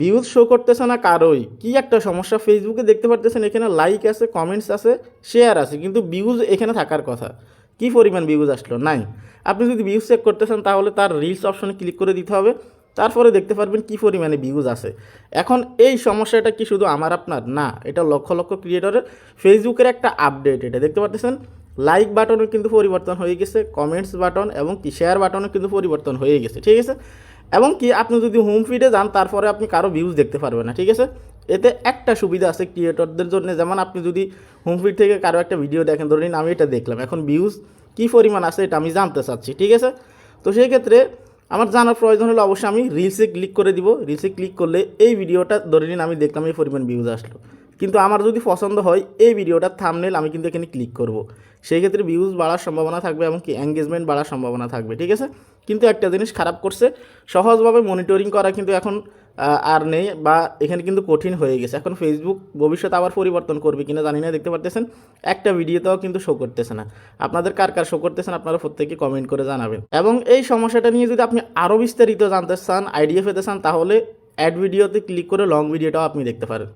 Views show করতেছে না কারোই। কি একটা সমস্যা? ফেসবুকে দেখতে পারতেছেন, এখানে লাইক আছে কমেন্টস আছে শেয়ার আছে, কিন্তু ভিউজ এখানে থাকার কথা। কি পরিমাণ ভিউজ আসলো? নাই। আপনি যদি ভিউজ চেক করতেছেন তাহলে তার রিলস অপশনে ক্লিক করে দিতে হবে। তারপরে দেখতে পারবেন কি পরিমাণে ভিউজ আছে। এখন এই সমস্যাটা কি শুধু আমার, আপনার? না, এটা লক্ষ লক্ষ ক্রিয়েটরের ফেসবুকের একটা আপডেট এটা, দেখতে পারতেছেন? লাইক বাটনের কিন্তু পরিবর্তন হয়ে গেছে কমেন্টস বাটন এবং কি শেয়ার বাটনও কিন্তু পরিবর্তন হয়ে গেছে, ঠিক আছে? এবং কি আপনি যদি হোম ফিডে যান, তারপরে আপনি কারও ভিউজ দেখতে পারবেন না, ঠিক আছে? এতে একটা সুবিধা আছে ক্রিয়েটরদের জন্য। যেমন আপনি যদি হোম ফিড থেকে কারও একটা ভিডিও দেখেন, ধরে নিন আমি এটা দেখলাম, এখন ভিউজ কী পরিমাণ আছে এটা আমি জানতে চাচ্ছি, ঠিক আছে? তো সেই ক্ষেত্রে আমার জানার প্রয়োজন হলে, অবশ্যই আমি রিলসে ক্লিক করে দিব। রিলসে ক্লিক করলে এই ভিডিওটা ধরে নিন আমি দেখলাম, এই পরিমাণ ভিউজ আসলো। কিন্তু আমার যদি পছন্দ হয়, এই ভিডিওটার থামনেল আমি কিন্তু এখানে ক্লিক করব। সেই ক্ষেত্রে ভিউজ বাড়ার সম্ভাবনা থাকবে এবং কি এঙ্গেজমেন্ট বাড়ার সম্ভাবনা থাকবে, ঠিক আছে? কিন্তু একটা জিনিস খারাপ করছে, সহজভাবে মনিটরিং করা কিন্তু এখন আর নেই বা এখানে কিন্তু কঠিন হয়ে গেছে। এখন ফেসবুক ভবিষ্যতে আবার পরিবর্তন করবে কিনা জানি না, দেখতে পারতেছেন? একটা ভিডিওতেও কিন্তু শো করতেছে না। আপনাদের কার কার শো করতেছেন আপনারা প্রত্যেকে কমেন্ট করে জানাবেন। এবং এই সমস্যাটা নিয়ে যদি আপনি আরও বিস্তারিত জানতে চান আইডিয়া পেতে চান, তাহলে অ্যাড ভিডিওতে ক্লিক করে লং ভিডিওটাও আপনি দেখতে পারেন।